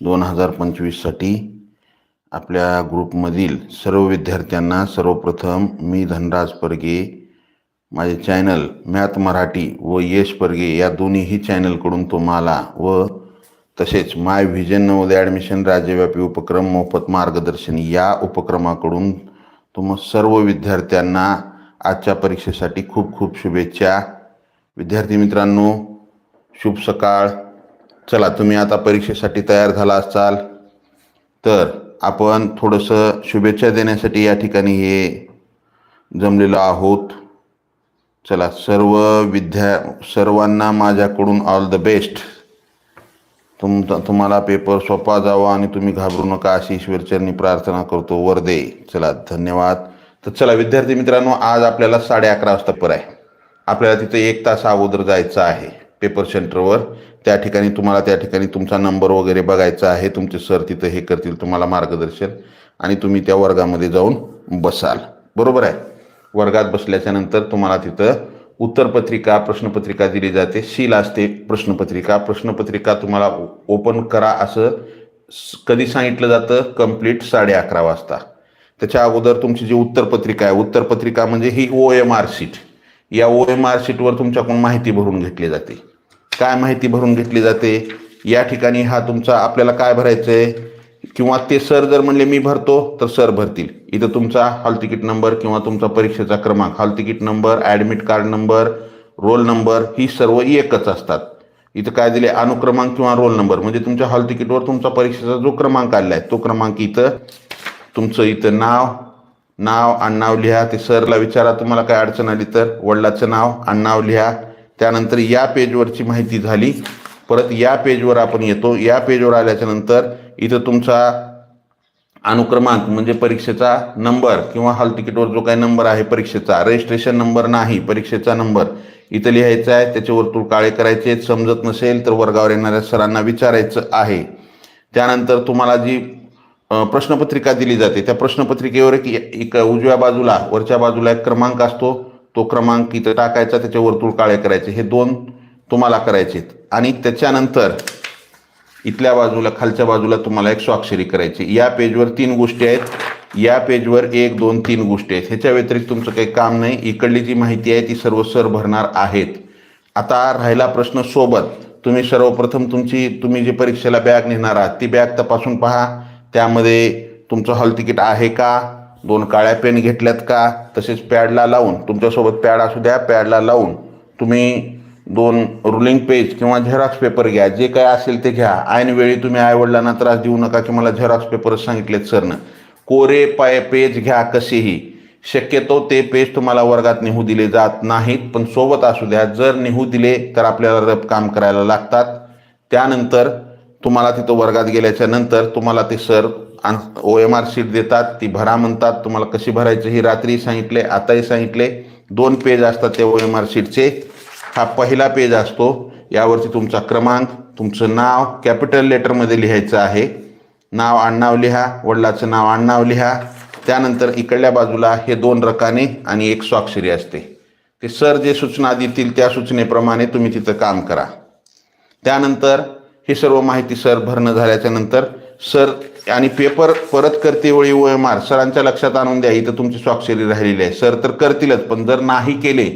दोन हजार पंचवीससाठी आपल्या ग्रुपमधील सर्व विद्यार्थ्यांना सर्वप्रथम मी धनराज परगे माझे चॅनल मॅथ मराठी व यश परगे या दोन्हीही चॅनलकडून तुम्हाला व तसेच माय व्हिजन नवोदय ॲडमिशन राज्यव्यापी उपक्रम मोफत मार्गदर्शन या उपक्रमाकडून तुम सर्व विद्यार्थ्यांना आजच्या परीक्षेसाठी खूप खूप शुभेच्छा. विद्यार्थी मित्रांनो शुभ सकाळ. चला तुम्ही आता परीक्षेसाठी तयार झाला असाल तर आपण थोडंसं शुभेच्छा देण्यासाठी या ठिकाणी हे जमलेलो आहोत. चला सर्व विद्या सर्वांना माझ्याकडून ऑल द बेस्ट तुम तुम्हाला पेपर सोपा जावा आणि तुम्ही घाबरू नका अशी ईश्वरचरणी प्रार्थना करतो. वरदे चला धन्यवाद. तर चला विद्यार्थी मित्रांनो आज आपल्याला साडे अकरा वाजता पर आहे. आपल्याला तिथे एक तास अगोदर जायचं आहे. पेपर सेंटरवर. त्या ठिकाणी तुम्हाला त्या ठिकाणी तुमचा नंबर वगैरे बघायचा आहे. तुमचे सर तिथं हे करतील तुम्हाला मार्गदर्शन. आणि तुम्ही त्या वर्गामध्ये जाऊन बसाल. बरोबर आहे? वर्गात बसल्याच्या नंतर तुम्हाला तिथं उत्तरपत्रिका प्रश्नपत्रिका दिली जाते. शील असते प्रश्नपत्रिका. प्रश्नपत्रिका तुम्हाला ओपन करा असं कधी सांगितलं जातं? कंप्लीट साडे अकरा वाजता. त्याच्या अगोदर तुमची जी उत्तरपत्रिका आहे उत्तरपत्रिका म्हणजे ही ओ एम आर सीट या ओ एम आर सीटवर तुमच्याकडून माहिती भरून घेतली जाते. काय माहिती भरून घेतली जाते? या ठिकाणी हा तुमचा आपल्याला काय भरायचं आहे किंवा ते सर जर म्हणले मी भरतो तर सर भरतील. इथं तुमचा हॉल तिकीट नंबर किंवा तुमचा परीक्षेचा क्रमांक hall ticket number admit card number roll number ही सर्व एकच असतात. इथं काय दिले? अनुक्रमांक किंवा रोल नंबर. म्हणजे तुमच्या हॉल तिकीटवर तुमचा परीक्षेचा जो क्रमांक आलेला आहे तो क्रमांक इथं तुमचं इथं नाव नाव आडनाव लिहा. ते सरला विचारा तुम्हाला काय अडचण आली तर. वडिलाचं नाव आडनाव लिहा. त्यानंतर या पेजवरची माहिती झाली. परत या पेजवर आपण येतो. या पेजवर आल्याच्यानंतर इथं तुमचा अनुक्रमांक म्हणजे परीक्षेचा नंबर किंवा हॉल तिकीटवर जो काही नंबर आहे परीक्षेचा रजिस्ट्रेशन नंबर नाही परीक्षेचा नंबर इथं लिहायचा आहे. त्याचे वर्तुळ काळे करायचे. आहेत. समजत नसेल तर वर्गावर येणाऱ्या सरांना विचारायचं आहे. त्यानंतर तुम्हाला जी प्रश्नपत्रिका दिली जाते त्या प्रश्नपत्रिकेवर एक एक उजव्या बाजूला वरच्या बाजूला एक क्रमांक असतो. तो क्रमांक इथं टाकायचा त्याचे वर्तुळ काळे करायचे. हे दोन तुम्हाला करायचे आहेत. आणि त्याच्यानंतर इथल्या बाजूला खालच्या बाजूला तुम्हाला एक स्वाक्षरी करायची. या पेजवर तीन गोष्टी आहेत. या पेजवर एक दोन तीन गोष्टी आहेत. ह्याच्या व्यतिरिक्त तुमचं काही काम नाही. इकडली जी माहिती आहे ती सर्व सर भरणार आहेत. आता राहिला प्रश्न सोबत. तुम्ही सर्वप्रथम तुमची तुम्ही जी परीक्षेला बॅग नेणार आहात ती बॅग तपासून पहा. त्यामध्ये तुमचं हॉल तिकीट आहे का? दोन काळ्या पेन घेतल्यात का? तसेच पॅडला लावून तुमच्यासोबत पॅड असू द्या पॅडला लावून तुम्ही दोन रुलिंग पेज किंवा झेरॉक्स पेपर घ्या. जे काय असेल ते घ्या. ऐनवेळी तुम्ही आईवडिलांना त्रास देऊ नका की मला झेरॉक्स पेपर सांगितलेत सरनं कोरे पाय पेज घ्या कसेही. शक्यतो ते पेज तुम्हाला वर्गात निहू दिले जात नाहीत पण सोबत असू द्या. जर निहू दिले तर आपल्याला रब काम करायला लागतात. त्यानंतर तुम्हाला तिथं वर्गात गेल्याच्यानंतर तुम्हाला ते sir O M R sheet देतात ती भरा म्हणतात. तुम्हाला कशी भरायची ही रात्री सांगितले आताही सांगितले. दोन पेज असतात ते ओ एम आर सीटचे हा पहिला पेज असतो. यावरती तुमचा क्रमांक तुमचं नाव कॅपिटल लेटरमध्ये लिहायचं आहे. नाव आडनाव लिहा वडिलाचं नाव आडनाव लिहा. त्यानंतर इकडल्या बाजूला हे दोन रकाने आणि एक स्वाक्षरी असते. ते सर जे सूचना देतील त्या सूचनेप्रमाणे तुम्ही तिथं काम करा. त्यानंतर ही सर्व माहिती सर भरणं झाल्याच्यानंतर सर आणि पेपर परत करतेवेळी ओ एम आर सरांच्या लक्षात आणून द्या इथं तुमची स्वाक्षरी राहिलेली आहे. सर तर करतीलच पण जर नाही केले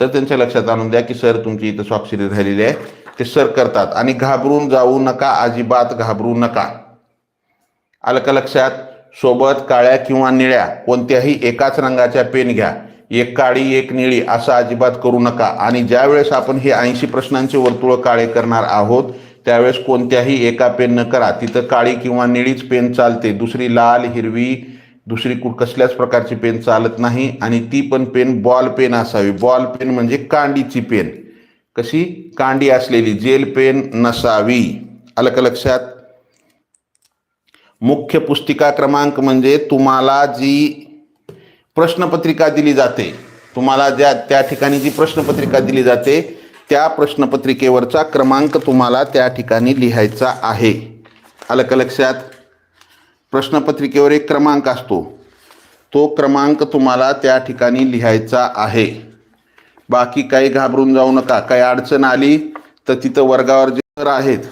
तर त्यांच्या लक्षात आणून द्या की सर तुमची इथं स्वाक्षरी राहिलेली आहे. ते सर करतात. आणि घाबरून जाऊ नका अजिबात घाबरू नका. आलं का लक्षात? सोबत काळ्या किंवा निळ्या कोणत्याही एकाच रंगाच्या पेन घ्या. एक काळी एक निळी असं अजिबात करू नका. आणि ज्यावेळेस आपण हे ऐंशी प्रश्नांचे वर्तुळ काळे करणार आहोत त्यावेळेस कोणत्याही एका पेन न करा. तिथं काळी किंवा निळीच पेन चालते. दुसरी लाल हिरवी दुसरी कुठ कसल्याच प्रकारची पेन चालत नाही. आणि ती पण पेन बॉल पेन असावी. बॉल पेन म्हणजे कांडीची पेन. कशी? कांडी असलेली. जेल पेन नसावी. अलक लक्षात मुख्य पुस्तिका क्रमांक म्हणजे तुम्हाला जी प्रश्नपत्रिका दिली जाते. तुम्हाला ज्या त्या ठिकाणी जी प्रश्नपत्रिका दिली जाते त्या प्रश्नपत्रिकेवरचा क्रमांक तुम्हाला त्या ठिकाणी लिहायचा आहे. आलं का लक्षात प्रश्नपत्रिकेवर एक क्रमांक असतो. तो क्रमांक तुम्हाला त्या ठिकाणी लिहायचा आहे. बाकी काही घाबरून जाऊ नका. काही अडचण आली तर तिथं वर्गावर जे सर आहेत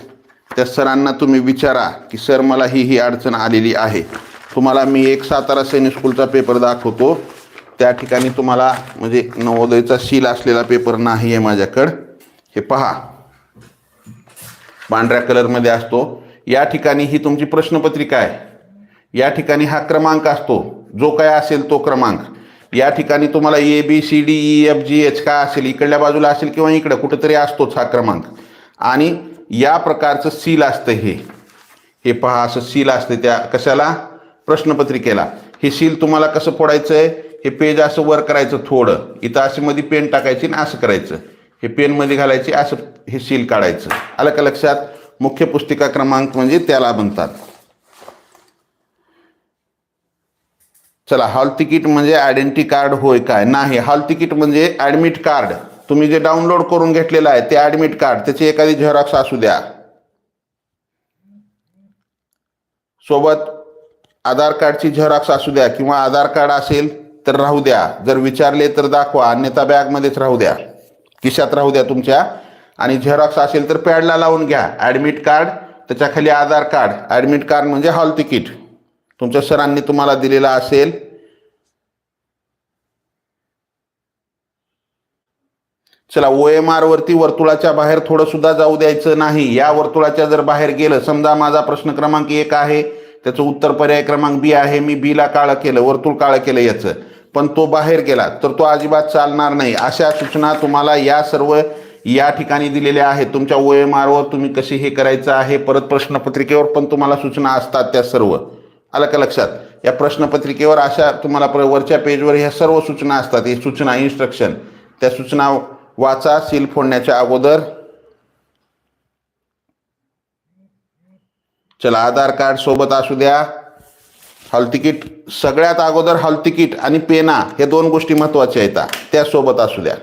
त्या सरांना तुम्ही विचारा की सर मला ही ही अडचण आलेली आहे. तुम्हाला मी एक सातारा सैनिक स्कूलचा पेपर दाखवतो. त्या ठिकाणी तुम्हाला म्हणजे नवोदयचा सील असलेला पेपर नाही आहे माझ्याकडं. हे पहा. पांढऱ्या कलरमध्ये असतो. या ठिकाणी ही तुमची प्रश्नपत्रिका आहे. या ठिकाणी हा क्रमांक असतो. जो काय असेल तो क्रमांक. या ठिकाणी तुम्हाला A B C D E F G H काय असेल इकडल्या बाजूला असेल किंवा इकडं कुठंतरी असतोच हा क्रमांक. आणि या प्रकारचं सील असतं हे. हे पहा असं सील असते त्या कशाला? प्रश्नपत्रिकेला. हे सील तुम्हाला कसं फोडायचं आहे हे पेज असं वर करायचं थोडं. इथं असे मध्ये पेन टाकायची आणि असं करायचं. हे पेनमध्ये घालायचे असं हे सील काढायचं. आलं का लक्षात? मुख्य पुस्तिका क्रमांक म्हणजे त्याला म्हणतात चला हॉल तिकीट म्हणजे आयडेंटिटी कार्ड होय काय? नाही हॉल तिकीट म्हणजे ॲडमिट कार्ड तुम्ही जे डाउनलोड करून घेतलेलं आहे ते ॲडमिट कार्ड त्याची एखादी झेरॉक्स असू द्या. सोबत आधार कार्डची झेरॉक्स असू द्या किंवा आधार कार्ड असेल तर राहू द्या. जर विचारले तर दाखवा. अन्यथा बॅगमध्येच राहू द्या. खिशात राहू द्या तुमच्या. आणि झेरॉक्स असेल तर पॅडला लावून घ्या. ॲडमिट कार्ड त्याच्याखाली आधार कार्ड ॲडमिट कार्ड म्हणजे हॉल तिकीट तुमच्या सरांनी तुम्हाला दिलेला असेल. चला ओ एम आरवरती वर्तुळाच्या बाहेर थोडं सुद्धा जाऊ द्यायचं नाही. या वर्तुळाच्या जर बाहेर गेलं समजा माझा प्रश्न क्रमांक एक आहे त्याचं उत्तर पर्याय क्रमांक बी आहे मी बीला काळं केलं वर्तुळ काळं केलं याचं. पण तो बाहेर गेला तर तो अजिबात चालणार नाही. अशा सूचना तुम्हाला या सर्व या ठिकाणी दिलेल्या आहेत. तुमच्या ओ एम आरवर तुम्ही कशी हे करायचं आहे परत प्रश्नपत्रिकेवर पण तुम्हाला सूचना असतात त्या सर्व. आलं का लक्षात? या प्रश्नपत्रिकेवर अशा तुम्हाला प्र- वरच्या पेजवर ह्या सर्व सूचना असतात. हे सूचना इन्स्ट्रक्शन त्या सूचना वाचा सील फोडण्याच्या अगोदर. चला आधार कार्ड सोबत असू द्या. हॉल तिकीट सगळ्यात अगोदर हॉल तिकीट आणि पेना हे दोन गोष्टी महत्त्वाच्या आहेत. त्यासोबत असू द्या.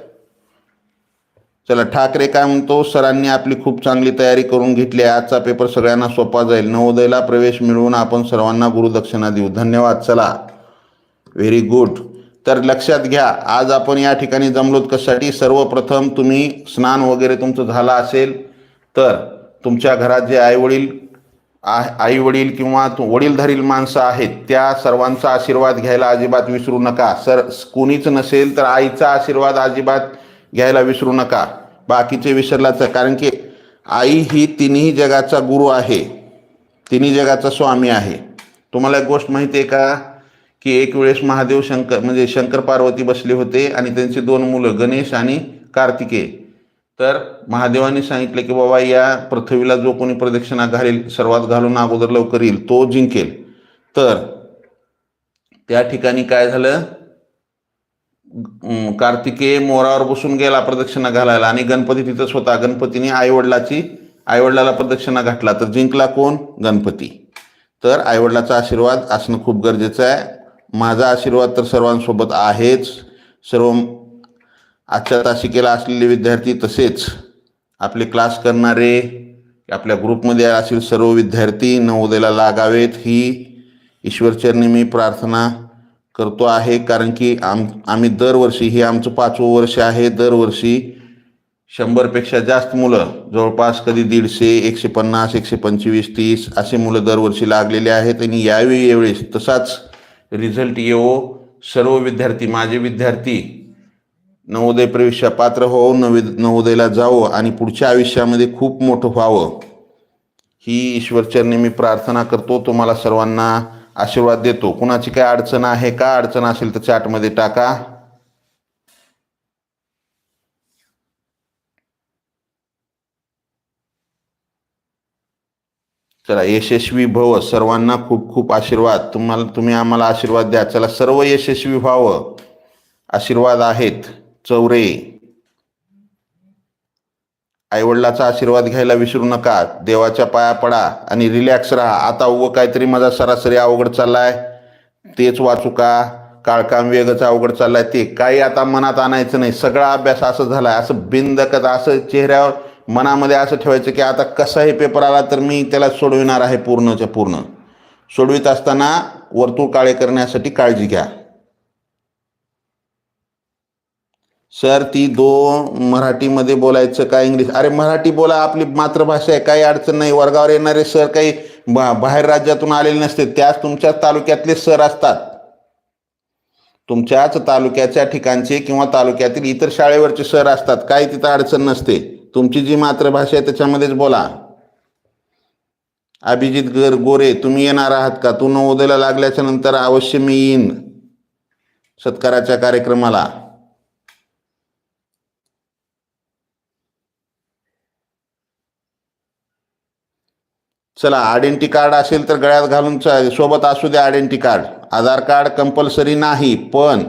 चला ठाकरे काय म्हणतो? सरांनी आपली खूप चांगली तयारी करून घेतली. आहे आजचा पेपर सगळ्यांना सोपा जाईल. नवोदयला प्रवेश मिळवून आपण सर्वांना गुरुदक्षिणा देऊ. धन्यवाद. चला. व्हेरी गुड तर लक्षात घ्या आज आपण या ठिकाणी जमलोत कशासाठी? सर्वप्रथम तुम्ही स्नान वगैरे तुमचं झालं असेल तर तुमच्या घरात जे आईवडील आई वडील किंवा वडीलधारील माणसं आहेत त्या सर्वांचा आशीर्वाद घ्यायला अजिबात विसरू नका. सर कोणीच नसेल तर आईचा आशीर्वाद अजिबात घ्यायला विसरू नका. बाकीचे विसरलाच कारण की आई ही तिन्ही जगाचा गुरु आहे. तिन्ही जगाचा स्वामी आहे. तुम्हाला एक गोष्ट माहिती आहे का? की एक वेळेस महादेव शंकर म्हणजे शंकर पार्वती बसले होते आणि त्यांचे दोन मुलं गणेश आणि कार्तिकेय. तर महादेवाने सांगितले की बाबा या पृथ्वीला जो कोणी प्रदक्षिणा घालेल सर्वात घालून अगोदर लवकर येईल तो जिंकेल. तर त्या ठिकाणी काय झालं? कार्तिकेय मोरावर बसून गेला प्रदक्षिणा घालायला आणि गणपती तिथंच होता गणपतीने आईवडिलाची आईवडिलाला प्रदक्षिणा घातला. तर जिंकला कोण? गणपती. तर आईवडिलाचा आशीर्वाद असणं खूप गरजेचं आहे. माझा आशीर्वाद तर सर्वांसोबत आहेच. सर्व आजच्या तासिकेला असलेले विद्यार्थी तसेच आपले क्लास करणारे आपल्या ग्रुपमध्ये असेल सर्व विद्यार्थी नवोदयला लागावेत. ही ईश्वरचरणी मी प्रार्थना करतो आहे कारण की आम आम्ही दरवर्षी हे आमचं पाचवं वर्ष आहे. दरवर्षी शंभरपेक्षा जास्त मुलं जवळपास कधी दीडशे एकशे पन्नास एकशे पंचवीस तीस असे मुलं दरवर्षी लागलेले आहेत. आणि यावेळी यावेळेस तसाच रिझल्ट येवो. सर्व विद्यार्थी माझे विद्यार्थी नवोदय प्रवेशा पात्र होऊन नवे नवोदयला जावं आणि पुढच्या आयुष्यामध्ये खूप मोठं व्हावं ही ईश्वरचरणी मी प्रार्थना करतो. तुम्हाला सर्वांना आशीर्वाद देतो. कुणाची काय अडचण आहे का अडचण असेल तर चॅटमध्ये टाका. चला यशस्वी भव. सर्वांना खूप खूप आशीर्वाद. तुम्हाला तुम्ही आम्हाला आशीर्वाद द्या. चला सर्व यशस्वी व्हावं. आशीर्वाद आहेत. चौरे. आईवडिलाचा आशीर्वाद घ्यायला विसरू नका. देवाच्या पाया पडा आणि रिलॅक्स राहा. आता उभं काहीतरी माझा सरासरी अवघड चाललाय. तेच वाचू का? काळकाम वेगच अवघड चाललाय. ते काही आता मनात आणायचं नाही. सगळा अभ्यास असं झालाय. असं बिंदकत असं चेहऱ्यावर मनामध्ये असं ठेवायचं की आता कसाही पेपर आला तर मी त्याला सोडविणार आहे पूर्णच्या पूर्ण. सोडवित असताना वर्तुळ काळे करण्यासाठी काळजी घ्या. सर ती दो मराठीमध्ये बोलायचं काय इंग्लिश? अरे मराठी बोला आपली मातृभाषा आहे काही अडचण नाही. वर्गावर येणारे सर काही बा- बाहेर राज्यातून आलेले नसते. त्याच तुमच्याच तालुक्यातले सर असतात. तुमच्याच तालुक्याच्या ठिकाणचे किंवा तालुक्यातील इतर शाळेवरचे सर असतात. काही तिथं अडचण नसते. तुमची जी मातृभाषा आहे त्याच्यामध्येच बोला. अभिजित गर गोरे तुम्ही येणार आहात का? तू नवोदयला लागल्याच्या नंतर अवश्य मी येईन. सत्काराच्या कार्यक्रमाला. चला आयडेंटी कार्ड असेल तर गळ्यात घालून सोबत असू द्या identity card Aadhaar card compulsory नाही पण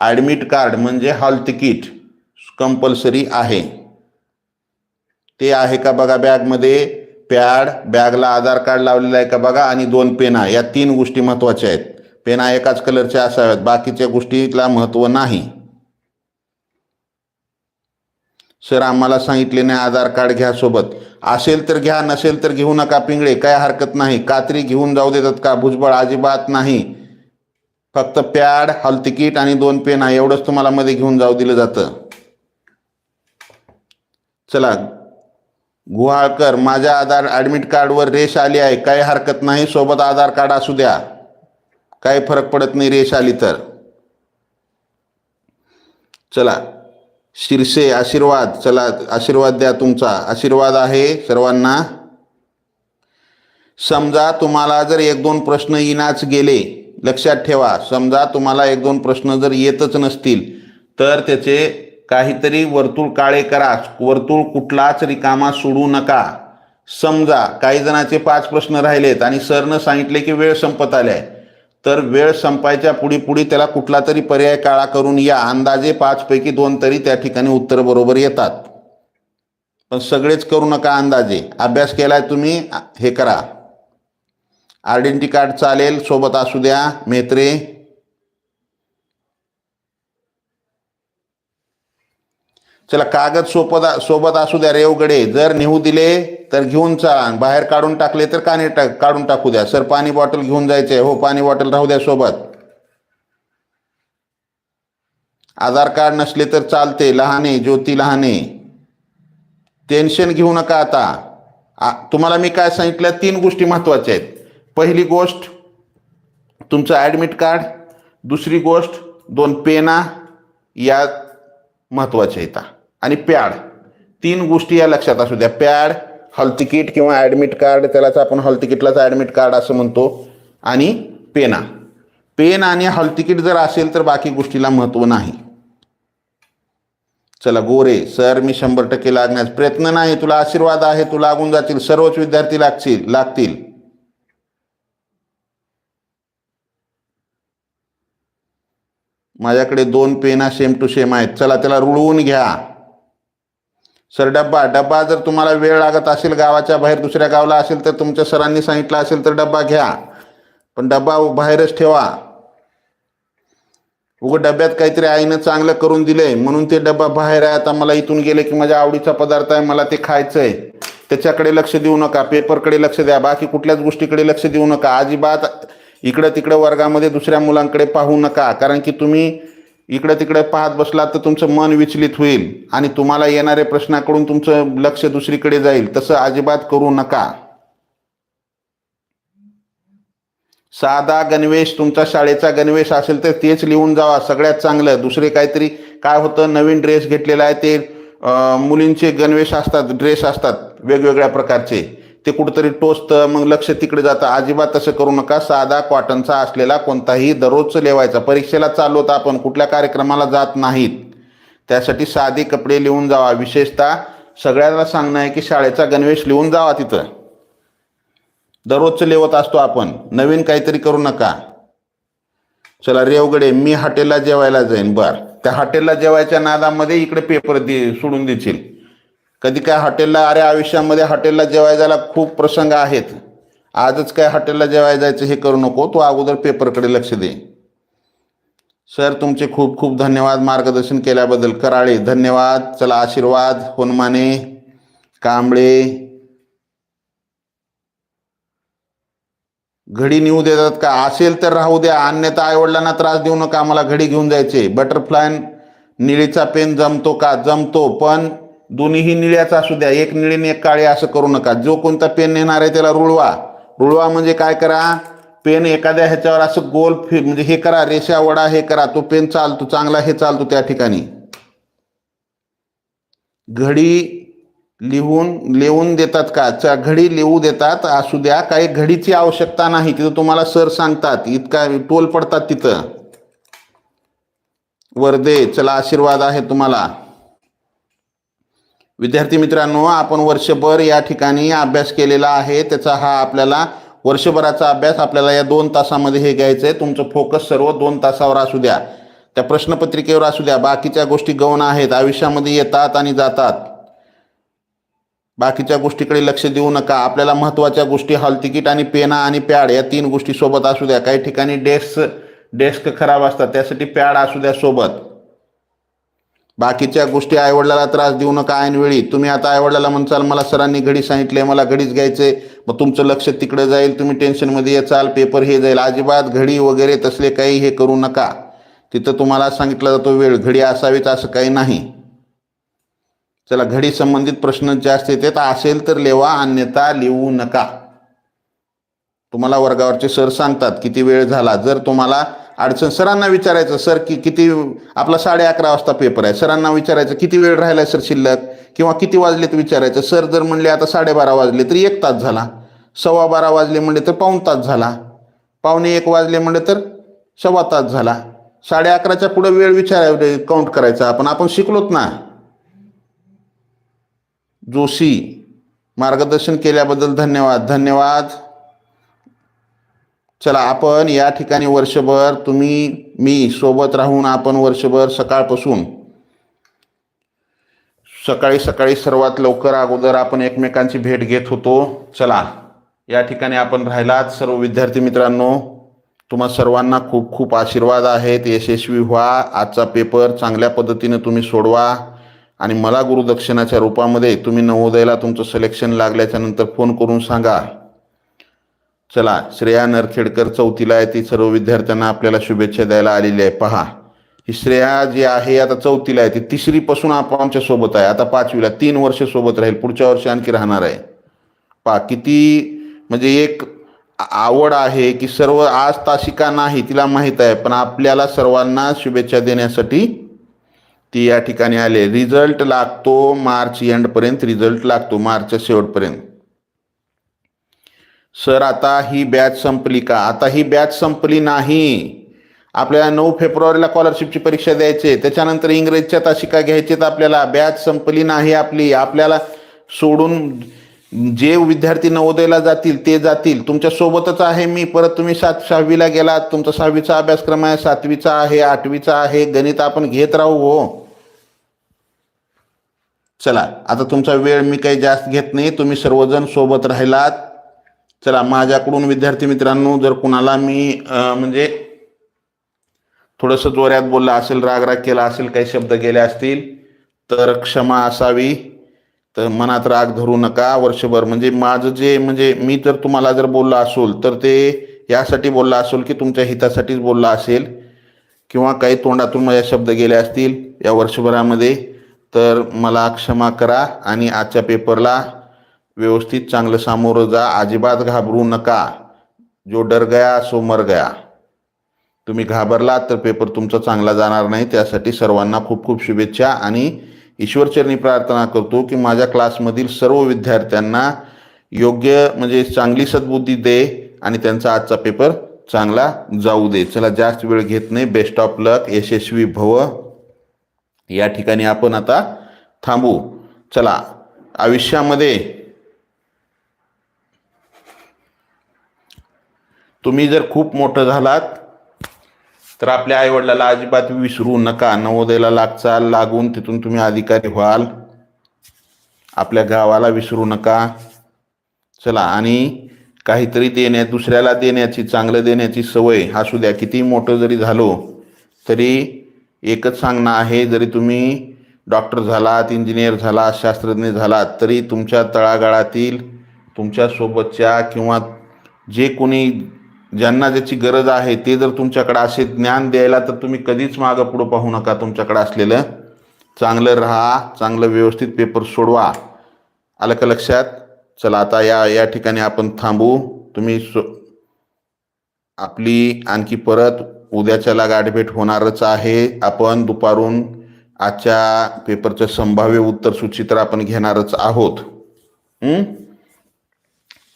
ॲडमिट कार्ड म्हणजे हॉल तिकीट कंपल्सरी आहे. ते आहे का बघा बॅगमध्ये? पॅड बॅगला आधार कार्ड लावलेलं आहे का बघा? आणि दोन पेना या तीन गोष्टी महत्त्वाच्या आहेत. पेना एकाच कलरच्या असाव्यात बाकीच्या गोष्टीला महत्त्व नाही. सर आम्हाला सांगितले नाही आधार कार्ड घ्या सोबत. असेल तर घ्या नसेल तर घेऊ नका पिंगळे काय हरकत नाही. कात्री घेऊन जाऊ देतात का? भुजबळ अजिबात नाही. फक्त पॅड हॉल तिकीट आणि दोन पेन आहे. एवढंच तुम्हाला मध्ये घेऊन जाऊ दिलं जातं. चला गुहाळकर माझ्या आधार ॲडमिट कार्डवर रेश आली आहे. काही हरकत नाही. सोबत आधार कार्ड असू द्या. काही फरक पडत नाही रेष आली तर. चला शिरसे आशीर्वाद चला आशीर्वाद द्या तुमचा. आशीर्वाद आहे सर्वांना. समजा तुम्हाला जर एक दोन प्रश्न येणाच गेले लक्षात ठेवा. समजा तुम्हाला एक दोन प्रश्न जर येतच नसतील तर त्याचे काहीतरी वर्तुळ काळे करा. वर्तुळ कुठलाच रिकामा सोडू नका. समजा काही जणांचे पाच प्रश्न राहिलेत आणि सरनं सांगितले की वेळ संपत आलाय. तर वेळ संपायच्या पुढे पुढे त्याला कुठला तरी पर्याय काळा करून या अंदाजे पाचपैकी दोन तरी त्या ठिकाणी उत्तर बरोबर येतात. पण सगळेच करू नका अंदाजे. अभ्यास केलाय तुम्ही हे करा. आयडेंटी कार्ड चालेल सोबत असू द्या मेत्रे. चला कागद सोबत सोबत असू द्या रेवगडे. जर नेऊ दिले तर घेऊन चा बाहेर काढून टाकले तर काने टाक काढून टाकू द्या. सर पाणी बॉटल घेऊन जायचे हो पाणी बॉटल राहू द्या सोबत. आधार कार्ड नसले तर चालते. लहाने ज्योती लहाने. टेन्शन घेऊ नका आता. आ- तुम्हाला मी काय सांगितलं? तीन गोष्टी महत्त्वाच्या आहेत. पहिली गोष्ट तुमचं ॲडमिट कार्ड दुसरी गोष्ट दोन पेना. या महत्त्वाच्या आहेत. आणि पॅड. तीन गोष्टी या लक्षात असू द्या. पॅड हॉल तिकीट किंवा ॲडमिट कार्ड त्यालाच आपण हॉल तिकीटलाच ॲडमिट कार्ड असं म्हणतो. आणि पेना. पेन आणि हॉल तिकीट जर असेल तर बाकी गोष्टीला महत्त्व नाही. चला गोरे सर मी शंभर टक्के लागण्यास प्रयत्न नाही. तुला आशीर्वाद आहे तू लागून जातील सर्वच विद्यार्थी लागतील लागतील. माझ्याकडे दोन पेना सेम टू सेम आहेत. चला त्याला रुळवून घ्या. सर डब्बा डब्बा जर तुम्हाला वेळ लागत असेल गावाच्या बाहेर दुसऱ्या गावाला असेल तर तुमच्या सरांनी सांगितलं असेल तर डब्बा घ्या. पण डब्बा बाहेरच ठेवा. उगं डब्यात काहीतरी आईनं चांगलं करून दिलंय म्हणून ते डब्बा बाहेर आहे. आता मला इथून गेले की माझ्या आवडीचा पदार्थ आहे मला ते खायचं आहे त्याच्याकडे लक्ष देऊ नका पेपरकडे लक्ष द्या बाकी कुठल्याच गोष्टीकडे लक्ष देऊ नका. अजिबात इकडं तिकडं वर्गामध्ये दुसऱ्या मुलांकडे पाहू नका कारण की तुम्ही इकडं तिकडे पाहत बसलात तर तुमचं मन विचलित होईल आणि तुम्हाला येणाऱ्या प्रश्नाकडून तुमचं लक्ष दुसरीकडे जाईल. तसं अजिबात करू नका. साधा गणवेश तुमचा शाळेचा गणवेश असेल तर तेच लिहून जावा. सगळ्यात चांगलं. दुसरे काहीतरी काय होतं नवीन ड्रेस घेतलेला आहे ते मुलींचे गणवेश असतात ड्रेस असतात वेगवेगळ्या प्रकारचे. ते कुठंतरी टोचतं मग लक्ष तिकडे जातं. अजिबात तसं करू नका. साधा कॉटनचा असलेला कोणताही दररोजचं लिवायचा. परीक्षेला चालवत आपण कुठल्या कार्यक्रमाला जात नाहीत. त्यासाठी साधे कपडे लिहून जावा. विशेषतः सगळ्याला सांगणं आहे की शाळेचा गणवेश लिहून जावा तिथं. दररोजचं लिवत असतो आपण. नवीन काहीतरी करू नका. चला रेवगडे मी हॉटेलला जेवायला जाईन. बर. त्या हॉटेलला जेवायच्या नादामध्ये इकडे पेपर दे सोडून देशील. कधी काय हॉटेलला अरे आयुष्यामध्ये हॉटेलला जेवायला जायला खूप प्रसंग आहेत. आजच काय हॉटेलला जेवायला जायचं हे करू नको तू अगोदर पेपरकडे लक्ष दे. सर तुमचे खूप खूप धन्यवाद मार्गदर्शन केल्याबद्दल. कराळे धन्यवाद. चला आशीर्वाद होनमाने कांबळे. घडी नेऊ देतात का? असेल तर राहू द्या. अन्यथा आईवडिलांना त्रास देऊ नका. आम्हाला घडी घेऊन जायचे. बटरफ्लाय निळीचा पेन जमतो का? जमतो पण दोन्हीही निळ्याचा असू द्या. एक निळीने आणि एक काळी असं करू नका. जो कोणता पेन नेणार आहे त्याला रुळवा. रुळवा म्हणजे काय करा? पेन एखाद्या ह्याच्यावर असं गोल फि म्हणजे हे करा रेषा वडा हे करा. तो पेन चालतो चांगला हे चालतो त्या ठिकाणी. घडी लिहून लिहून देतात का? चा घडी लिहू देतात असू द्या. काही घडीची आवश्यकता नाही तिथं तुम्हाला सर सांगतात. इतका टोल पडतात तिथं. वर्दे चला आशीर्वाद आहे तुम्हाला. विद्यार्थी मित्रांनो आपण वर्षभर या ठिकाणी अभ्यास केलेला आहे. त्याचा हा आपल्याला वर्षभराचा अभ्यास आपल्याला या दोन तासामध्ये हे घ्यायचं आहे तुमचं फोकस सर्व दोन तासावर असू द्या. त्या प्रश्नपत्रिकेवर असू द्या. बाकीच्या गोष्टी गौण आहेत. आयुष्यामध्ये येतात आणि जातात. बाकीच्या गोष्टीकडे लक्ष देऊ नका. आपल्याला महत्त्वाच्या गोष्टी हॉल तिकीट आणि पेना आणि पॅड या तीन गोष्टी सोबत असू द्या. काही ठिकाणी डेस्क डेस्क खराब असतात. त्यासाठी पॅड असू द्या सोबत. बाकीच्या गोष्टी आईवडिलाला त्रास देऊ नका ऐनवेळी तुम्ही आता आईवडिलाला म्हणचाल मला सरांनी घडी सांगितले मला घडीच घ्यायचे मग तुमचं लक्ष तिकडे जाईल तुम्ही टेन्शनमध्ये येचाल पेपर हे जाईल. अजिबात घडी वगैरे तसले काही हे करू नका. तिथं तुम्हाला सांगितलं जातो वेळ घडी असावीच असं काही नाही. चला घडी संबंधित प्रश्न जास्त येतात. असेल तर लिवा अन्यथा लिहू नका. तुम्हाला वर्गावरचे सर सांगतात किती वेळ झाला? जर तुम्हाला अडचण. सरांना विचारायचं सर की किती आपला साडे अकरा वाजता पेपर आहे. सरांना विचारायचं किती वेळ राहिला सर शिल्लक? किंवा किती वाजलेत? विचारायचं. सर जर म्हणले आता साडेबारा वाजले तर एक तास झाला. सव्वा बारा वाजले म्हणले तर पाऊण तास झाला. पावणे एक वाजले म्हणले तर सव्वा तास झाला. साडे अकराच्या पुढे वेळ विचाराय काउंट करायचा. आपण आपण शिकलोत ना. जोशी मार्गदर्शन केल्याबद्दल धन्यवाद. धन्यवाद. चला आपण या ठिकाणी वर्षभर तुम्ही मी सोबत राहून आपण वर्षभर सकाळपासून सकाळी सकाळी सर्वात लवकर अगोदर आपण एकमेकांची भेट घेत होतो. चला या ठिकाणी आपण राहिलात. सर्व विद्यार्थी मित्रांनो तुम्हा सर्वांना खूप खूप आशीर्वाद आहेत. यशस्वी व्हा. आजचा पेपर चांगल्या पद्धतीने तुम्ही सोडवा. आणि मला गुरुदक्षिणाच्या रूपामध्ये तुम्ही नवोदयला तुमचं सिलेक्शन लागल्याच्यानंतर फोन करून सांगा. चला श्रेया नरखेडकर चौथीला आहे. ती सर्व विद्यार्थ्यांना आपल्याला शुभेच्छा द्यायला आलेली आहे. पहा ही श्रेया जी आहे आता चौथीला आहे. ती तिसरीपासून आपण आमच्यासोबत आहे. आता पाचवीला तीन वर्ष सोबत राहील. पुढच्या वर्षी आणखी राहणार आहे. पहा किती म्हणजे एक आवड आहे की सर्व आज तासिका नाही तिला माहीत आहे. पण आपल्याला सर्वांना शुभेच्छा देण्यासाठी ती या ठिकाणी आले रिझल्ट लागतो मार्च एंडपर्यंत रिझल्ट लागतो मार्चच्या शेवटपर्यंत. सर आता ही बॅच संपली का? आता ही बॅच संपली नाही. आपल्याला नऊ फेब्रुवारीला स्कॉलरशिपची परीक्षा द्यायची आहे. त्याच्यानंतर इंग्रजीच्या तासिका तर आपल्याला. बॅच संपली नाही आपली. आपल्याला सोडून जे विद्यार्थी नवोदयला जातील ते जातील. तुमच्या सोबतच आहे मी. परत तुम्ही सात सहावीला गेलात. तुमचा सहावीचा अभ्यासक्रम आहे. सातवीचा आहे. आठवीचा आहे. गणित आपण घेत राहू हो. चला आता तुमचा वेळ मी काही जास्त घेत नाही. तुम्ही सर्वजण सोबत राहिलात. चला माझ्याकडून विद्यार्थी मित्रांनो जर कुणाला मी म्हणजे थोडंसं जोऱ्यात बोलला असेल रागराग केला असेल काही शब्द गेले असतील तर क्षमा असावी. तर मनात राग धरू नका. वर्षभर म्हणजे माझं जे म्हणजे मी जर तुम्हाला जर बोलला असेल तर ते यासाठी बोलला असेल की तुमच्या हितासाठीच बोलला असेल किंवा काही तोंडातून माझ्या शब्द गेले असतील या वर्षभरामध्ये तर मला क्षमा करा आणि आजच्या पेपरला व्यवस्थित चांगलं सामोरं जा. अजिबात घाबरू नका. जो डर गया सो मर गया. तुम्ही घाबरलात तर पेपर तुमचा चांगला जाणार नाही. त्यासाठी सर्वांना खूप खूप शुभेच्छा आणि ईश्वरचरणी प्रार्थना करतो की माझ्या क्लासमधील सर्व विद्यार्थ्यांना योग्य म्हणजे चांगली सद्बुद्धी दे आणि त्यांचा आजचा पेपर चांगला जाऊ दे. चला जास्त वेळ घेत नाही. बेस्ट ऑफ लक यशस्वी भव. या ठिकाणी आपण आता थांबू. चला आयुष्यामध्ये तुम्ही जर खूप मोठं झालात तर आपल्या आईवडिलाला अजिबात विसरू नका. नवोदयला लागचाल लागून तिथून तुम्ही अधिकारी व्हाल. आपल्या गावाला विसरू नका. चला आणि काहीतरी देण्या दुसऱ्याला देण्याची चांगलं देण्याची सवय असू द्या. किती मोठं जरी झालो तरी एकच सांगणं आहे जरी तुम्ही डॉक्टर झालात इंजिनियर झालात शास्त्रज्ञ झालात तरी तुमच्या तळागाळातील तुमच्या सोबतच्या किंवा जे कोणी ज्यांना ज्याची गरज आहे ते जर तुमच्याकडे असे ज्ञान द्यायला तर तुम्ही कधीच मागं पुढं पाहू नका तुमच्याकडे असलेलं. चांगलं राहा चांगलं व्यवस्थित पेपर सोडवा. आलं का लक्षात? चला आता या या ठिकाणी आपण थांबू. तुम्ही सो आपली आणखी परत उद्याच्याला गाठभेट होणारच आहे. आपण दुपारून आजच्या पेपरचं संभाव्य उत्तर सूची तर आपण घेणारच आहोत.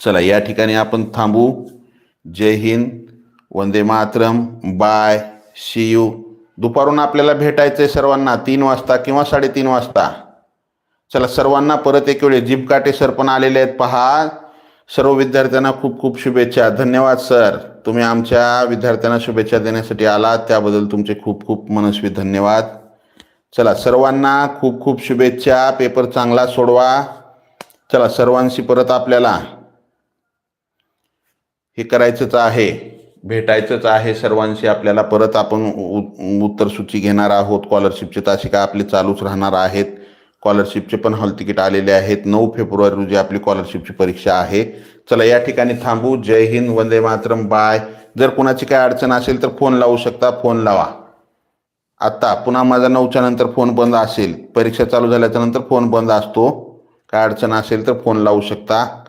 चला या ठिकाणी आपण थांबू. जय हिंद वंदे मातरम बाय सी यू दुपारून आपल्याला आहे सर्वांना तीन वाजता किंवा साडेतीन वाजता. चला सर्वांना परत एक वेळ जीपकाटे सर पण आलेले आहेत. पहा सर्व विद्यार्थ्यांना खूप खूप शुभेच्छा. धन्यवाद सर तुम्ही आमच्या विद्यार्थ्यांना शुभेच्छा देण्यासाठी आलात. त्याबद्दल तुमचे खूप खूप मनस्वी धन्यवाद. चला सर्वांना खूप खूप शुभेच्छा. पेपर चांगला सोडवा. चला सर्वांशी परत आपल्याला हे करायचंच आहे भेटायचंच आहे सर्वांशी. आपल्याला परत आपण उ- उत्तर सूची घेणार आहोत. स्कॉलरशिपचे तासिका आपले चालूच राहणार आहेत. स्कॉलरशिपचे पण हॉल तिकीट आलेले आहेत. नऊ फेब्रुवारी रोजी आपली स्कॉलरशिपची परीक्षा आहे. चला या ठिकाणी थांबू. जय हिंद वंदे मातरम. बाय. जर कोणाची काय अडचण असेल तर फोन लावू शकता. फोन लावा. आत्ता पुन्हा माझा नऊच्या नंतर फोन बंद असेल. परीक्षा चालू झाल्याच्यानंतर फोन बंद असतो. काय अडचण असेल तर फोन लावू शकता.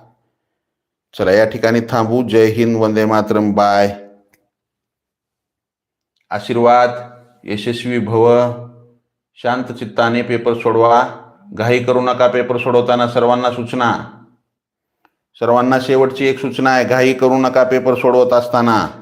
चला या ठिकाणी थांबू. जय हिंद वंदे मातरम. बाय. आशीर्वाद यशस्वी भव. शांत चित्ताने पेपर सोडवा. घाई करू नका पेपर सोडवताना सर्वांना सूचना. सर्वांना शेवटची एक सूचना आहे घाई करू नका पेपर सोडवत असताना.